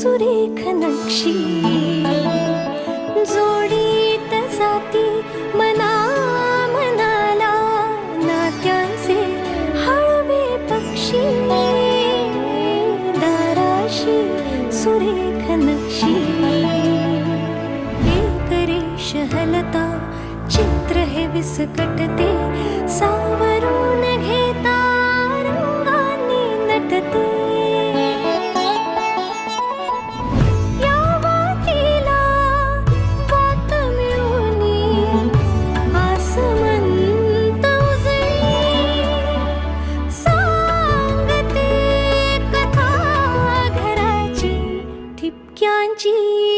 सुरेख नक्षी. जोडीत जाती मना मनाला नात्याचे हळवे पक्षी. दाराशी सुरेख नक्षी. एक रेष हलता चित्र हे विसकटते. सावरू 眼睛。